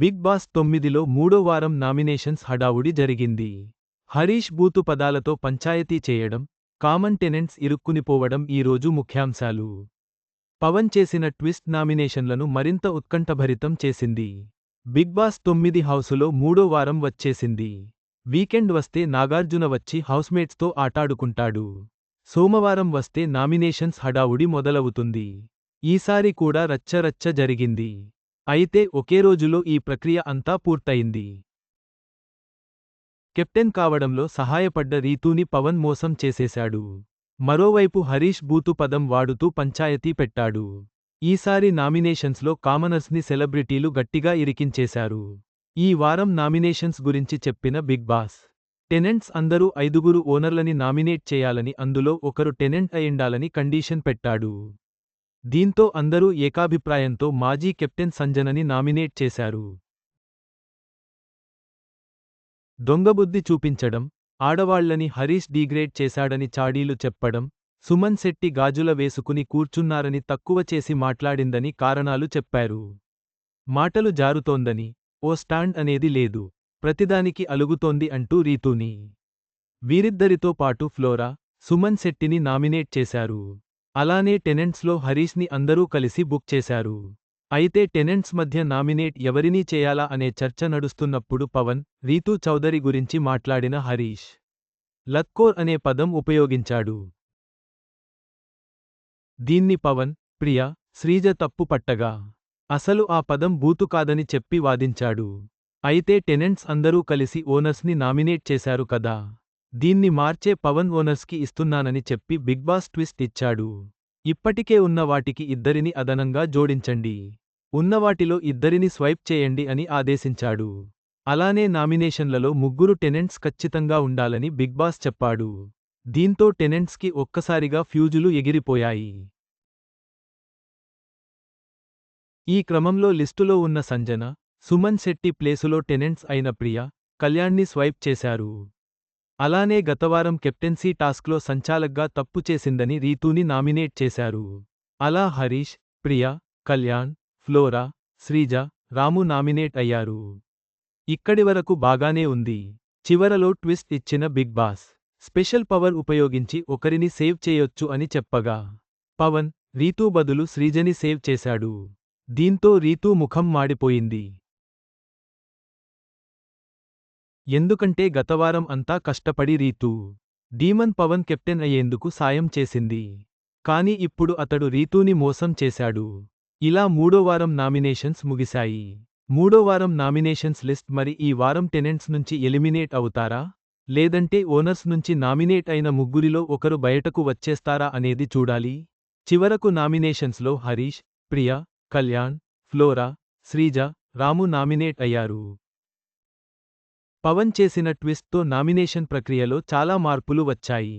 Big boss తొమ్మిదిలో మూడో వారం నామినేషన్స్ హడావుడి జరిగింది. హరీష్ బూతు పదాలతో పంచాయతీ చేయడం కామన్ టెనెంట్స్ ఇరుక్కునిపోవడం ఈరోజు ముఖ్యాంశాలు. పవన్ చేసిన ట్విస్ట్ నామినేషన్లను మరింత ఉత్కంఠభరితం చేసింది. బిగ్ బాస్ తొమ్మిది హౌసులో మూడో వారం వచ్చేసింది. వీకెండ్ వస్తే నాగార్జున వచ్చి హౌస్మేట్స్తో ఆటాడుకుంటాడు. సోమవారం వస్తే నామినేషన్స్ హడావుడి మొదలవుతుంది. ఈసారి కూడా రచ్చరచ్చ జరిగింది. అయితే ఒకే రోజులో ఈ ప్రక్రియ అంతా పూర్తయింది. కెప్టెన్ కావడంలో సహాయపడ్డ రీతూని పవన్ మోసం చేసేశాడు. మరోవైపు హరీష్ బూతు పదం వాడుతూ పంచాయతీ పెట్టాడు. ఈసారి నామినేషన్స్లో కామనర్స్ని సెలబ్రిటీలు గట్టిగా ఇరికించేశారు. ఈ వారం నామినేషన్స్ గురించి చెప్పిన బిగ్ బాస్ టెనెంట్స్ అందరూ ఐదుగురు ఓనర్లని నామినేట్ చేయాలని అందులో ఒకరు టెనెంట్ అయిండాలని కండీషన్ పెట్టాడు. దీంతో అందరూ ఏకాభిప్రాయంతో మాజీ కెప్టెన్ సంజనని నామినేట్ చేశారు. దొంగబుద్ధి చూపించడం ఆడవాళ్ళని హరీష్ డీగ్రేడ్ చేశాడని చాడీలు చెప్పడం సుమన్ శెట్టి గాజుల వేసుకుని కూర్చున్నారని తక్కువ చేసి మాట్లాడిందని కారణాలు చెప్పారు. మాటలు జారుతోందని ఓ స్టాండ్ అనేది లేదు ప్రతిదానికి అలుగుతోంది అంటూ రీతూని. వీరిద్దరితో పాటు ఫ్లోరా సుమన్ శెట్టిని నామినేట్ చేశారు. అలానే టెనెంట్స్లో హరీష్ని అందరూ కలిసి బుక్ చేశారు. అయితే టెనెంట్స్ మధ్య నామినేట్ ఎవరినీ చేయాలా అనే చర్చ నడుస్తున్నప్పుడు పవన్ రీతూ చౌదరి గురించి మాట్లాడిన హరీష్. లత్కోర్ అనే పదం ఉపయోగించాడు. దీన్ని పవన్ ప్రియ శ్రీజ తప్పు పట్టగా. అసలు ఆ పదం బూతు కాదని చెప్పి వాదించాడు. అయితే టెనెంట్స్ అందరూ కలిసి ఓనర్స్ని నామినేట్ చేశారు కదా. దీన్ని మార్చే పవన్ ఓనర్స్కి ఇస్తున్నానని చెప్పి బిగ్ బాస్ ట్విస్ట్ ఇచ్చాడు. ఇప్పటికే ఉన్న వాటికి ఇద్దరిని అదనంగా జోడించండి. ఉన్నవాటిలో ఇద్దరిని స్వైప్ చేయండి అని ఆదేశించాడు. అలానే నామినేషన్లలో ముగ్గురు టెనెంట్స్ ఖచ్చితంగా ఉండాలని బిగ్ బాస్ చెప్పాడు. దీంతో టెనెంట్స్కి ఒక్కసారిగా ఫ్యూజులు ఎగిరిపోయాయి. ఈ క్రమంలో లిస్టులో ఉన్న సంజన సుమన్ శెట్టి ప్లేసులో టెనెంట్స్ అయిన ప్రియ కళ్యాణ్ని స్వైప్ చేశారు. అలానే గతవారం కెప్టెన్సీ టాస్క్లో సంచాలక్గా తప్పు చేసిందని రీతూని నామినేట్ చేశారు. అలా హరీష్ ప్రియ కళ్యాణ్ ఫ్లోరా శ్రీజ రాము నామినేట్ అయ్యారు. ఇక్కడివరకు బాగానే ఉంది. చివరలో ట్విస్ట్ ఇచ్చిన బిగ్ బాస్. స్పెషల్ పవర్ ఉపయోగించి ఒకరిని సేవ్ చేయొచ్చు అని చెప్పగా పవన్ రీతూ బదులు శ్రీజని సేవ్ చేశాడు. దీంతో రీతూ ముఖం మాడిపోయింది. ఎందుకంటే గతవారం అంతా కష్టపడి రీతూ డీమన్ పవన్ కెప్టెన్ అయ్యేందుకు సాయం చేసింది. కాని ఇప్పుడు అతడు రీతూని మోసం చేశాడు. ఇలా మూడో వారం నామినేషన్స్ ముగిశాయి. మూడో వారం నామినేషన్స్ లిస్ట్ మరి ఈ వారం టెనెంట్స్ నుంచి ఎలిమినేట్ అవుతారా? లేదంటే ఓనర్స్ నుంచి నామినేట్ అయిన ముగ్గురిలో ఒకరు బయటకు వచ్చేస్తారా అనేది చూడాలి. చివరకు నామినేషన్స్లో హరీష్ ప్రియ కళ్యాణ్ ఫ్లోరా శ్రీజ రాము నామినేట్ అయ్యారు. పవన్ చేసిన ట్విస్ట్తో నామినేషన్ ప్రక్రియలో చాలా మార్పులు వచ్చాయి.